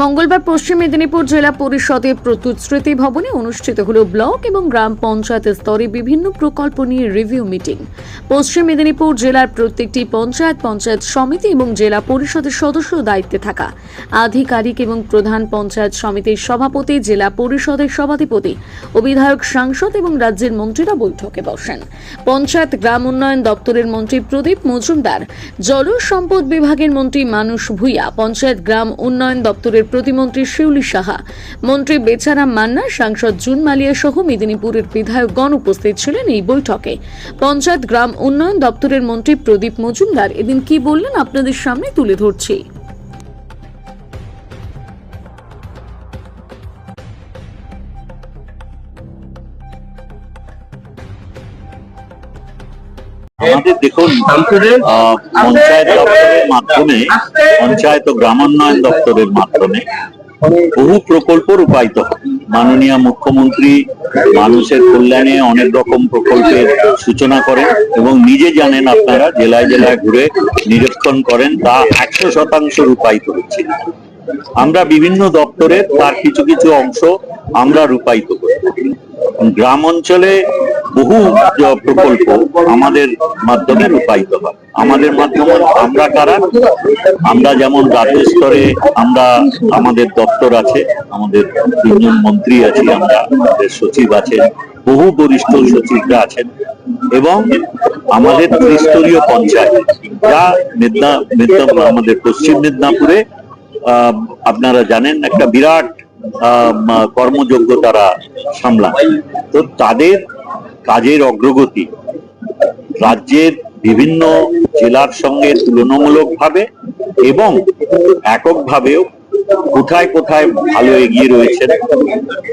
মঙ্গলবার পশ্চিম মেদিনীপুর জেলা পরিষদের প্রতিশ্রুতি ভবনে অনুষ্ঠিত হল ব্লক এবং গ্রাম পঞ্চায়েত স্তরে বিভিন্ন প্রকল্প নিয়ে রিভিউ মিটিং। পশ্চিম মেদিনীপুর জেলার প্রত্যেকটি পঞ্চায়েত পঞ্চায়েত সমিতি এবং জেলা পরিষদের সদস্য দায়িত্বে থাকা। আধিকারিক এবং প্রধান পঞ্চায়েত সমিতির সভাপতি, জেলা পরিষদের সভাধিপতি ও বিধায়ক সাংসদ এবং রাজ্যের মন্ত্রীরা বৈঠকে বসেন। পঞ্চায়েত গ্রাম উন্নয়ন দপ্তরের মন্ত্রী প্রদীপ মজুমদার, জল সম্পদ বিভাগের মন্ত্রী মানুষ ভূঁইয়া, পঞ্চায়েত গ্রাম উন্নয়ন দপ্তরের প্রতিমন্ত্রী শিউলি সাহা। মন্ত্রী বেচারাম মান্না, সাংসদ জুন মালিয়া সহ মেদিনীপুরের বিধায়কগণ উপস্থিত ছিলেন এই বৈঠকে। পঞ্চায়েত গ্রাম উন্নয়ন দপ্তরের মন্ত্রী প্রদীপ মজুমদার এদিন কি বললেন আপনাদের সামনে তুলে ধরছি। আমাদের দেখুন পঞ্চায়েত দপ্তরের মাধ্যমে পঞ্চায়েত ও গ্রামোন্নয়ন দপ্তরের মাধ্যমে বহু প্রকল্প রূপায়িত মাননীয় মুখ্যমন্ত্রী মানুষের কল্যাণে অনেক রকম প্রকল্পের সূচনা করেন এবং নিজে জানেন আপনারা জেলায় জেলায় ঘুরে নিরীক্ষণ করেন তা একশো শতাংশ রূপায়িত হচ্ছে। আমরা বিভিন্ন দপ্তরের তার কিছু কিছু অংশ আমরা রূপায়িত করি। গ্রাম অঞ্চলে বহু প্রকল্প আমাদের মাধ্যমে রূপায়িত হয়। আমাদের মাধ্যমে আমরা কারা? আমরা যেমন রাজ্য স্তরে আমরা আমাদের দপ্তর আছে, আমাদের তিনজন মন্ত্রী আছি, আমরা আমাদের সচিব আছেন, বহু বরিষ্ঠ সচিবরা আছেন এবং আমাদের ত্রিস্তরীয় পঞ্চায়েত, যা মেদিনা মেদিনা, আমাদের পশ্চিম মেদিনীপুরে আপনারা জানেন একটা বিরাট কর্মযোগ্য তারা সামলান তো তাদের কাজের অগ্রগতি। রাজ্যের বিভিন্ন জেলার সঙ্গে তুলনামূলকভাবে এবং এককভাবেও কোথায় কোথায় ভালো এগিয়ে রয়েছেন?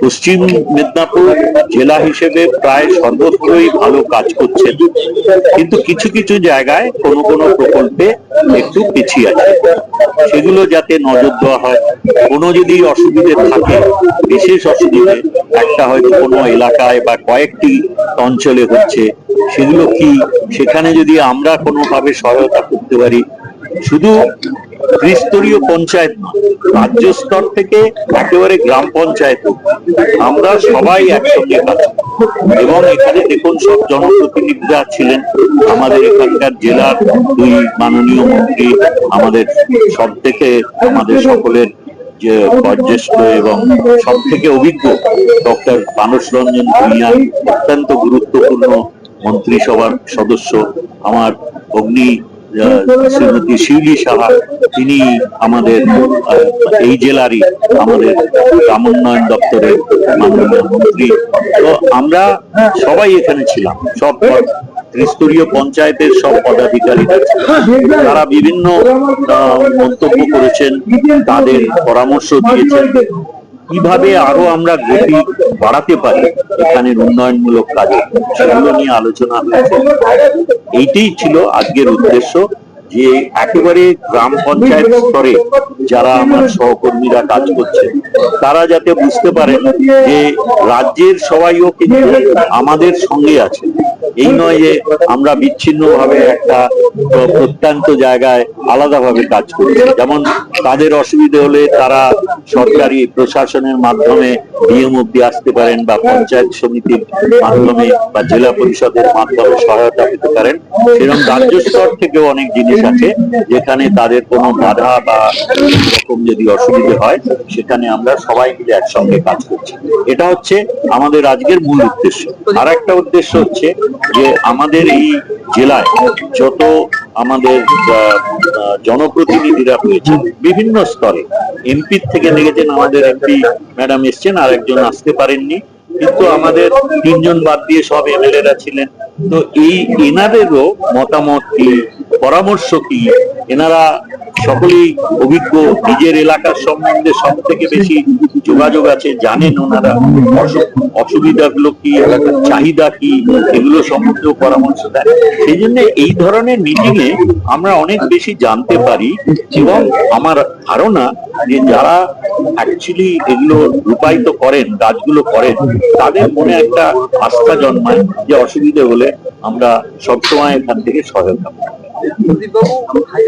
পশ্চিম মেদিনীপুর জেলা হিসেবে প্রায় সর্বত্রই ভালো কাজ করছেন। কিন্তু কিছু কিছু জায়গায় কোনো কোনো প্রকল্পে একটু পিছিয়ে আছে। সেগুলো যাতে নজর দেওয়া হয়। কোনো যদি অসুবিধে থাকে, বিশেষ অসুবিধে, একটা হয়তো কোনো এলাকায় বা কয়েকটি অঞ্চলে হচ্ছে। সেগুলো কি? সেখানে যদি আমরা কোনোভাবে সহায়তা করতে পারি, শুধু ত্রিস্তরীয় পঞ্চায়েত নয় রাজ্য স্তর থেকে একেবারে গ্রাম পঞ্চায়েত আমরা সবাই একসঙ্গে কাজ এবং এখানে দেখুন, সব জনপ্রতিনিধিরা ছিলেন। আমাদের এখানকার জেলার দুই মাননীয় মন্ত্রী, আমাদের সব থেকে, আমাদের সকলের যে বয়োজ্যেষ্ঠ এবং সব থেকে অভিজ্ঞ ডক্টর মানস রঞ্জন ভূঁইয়া, অত্যন্ত গুরুত্বপূর্ণ মন্ত্রিসভার সদস্য, আমার অগ্নি শ্রীমতী শিউলি সাহা, তিনি আমাদের এই জেলারই আমাদের গ্রাম উন্নয়ন দপ্তরের মাননীয় মন্ত্রী। তো আমরা সবাই এখানে ছিলাম, সব ত্রিস্তরীয় পঞ্চায়েতের সব পদাধিকারীরা তারা বিভিন্ন মন্তব্য করেছেন, তাদের পরামর্শ দিয়েছেন। কীভাবে আরও আমরা গতি বাড়াতে পারি এখানের উন্নয়নমূলক কাজে, সেগুলো নিয়ে আলোচনা হয়েছে। এইটাই ছিল আজকের উদ্দেশ্য যে একেবারে গ্রাম পঞ্চায়েত স্তরে যারা আমার সহকর্মীরা কাজ করছে, তারা যাতে বুঝতে পারেন যে রাজ্যের সবাইও কিন্তু আমাদের সঙ্গে আছে। এই নয় যে আমরা বিচ্ছিন্ন ভাবে একটা প্রত্যন্ত জায়গায় আলাদাভাবে কাজ করছি যেমন তাদের অসুবিধে হলে তারা সরকারি প্রশাসনের মাধ্যমে ডিএম অব্দি আসতে পারেন বা পঞ্চায়েত সমিতির মাধ্যমে বা জেলা পরিষদের মাধ্যমে সহায়তা পেতে পারেন। সেরকম রাজ্য স্তর থেকেও অনেক জিনিস আছে যেখানে তাদের কোনো বাধা বা এরকম যদি অসুবিধে হয়, সেখানে আমরা সবাই মিলে একসঙ্গে কাজ করছি। এটা হচ্ছে আমাদের আজকের মূল উদ্দেশ্য। আর একটা উদ্দেশ্য হচ্ছে যে আমাদের এই জেলায় যত আমাদের জনপ্রতিনিধিরা রয়েছে বিভিন্ন স্তরে, এমপি থেকে দেখেছেন আমাদের একটি ম্যাডাম এসছেন আর একজন আসতে পারেননি, কিন্তু আমাদের তিনজন বাদ দিয়ে সব এমএলএরা ছিলেন। তো এই এনাদেরও মতামত পরামর্শ কি? এনারা সকলেই অভিজ্ঞ, নিজের এলাকার সম্বন্ধে সব থেকে বেশি যোগাযোগ আছে, জানেন ওনারা। অসু- অসুবিধাগুলো কি, চাহিদা কি, এগুলো সম্বন্ধেও পরামর্শ দেয় সেই জন্য এই ধরনের মিটিং এ আমরা অনেক বেশি জানতে পারি এবং আমার ধারণা যে যারা অ্যাকচুয়ালি এগুলো রূপায়িত করেন, কাজগুলো করেন, তাদের মনে একটা আস্থা জন্মায় যে অসুবিধে হলে আমরা সবসময় এখান থেকে সহায়তা 我的都还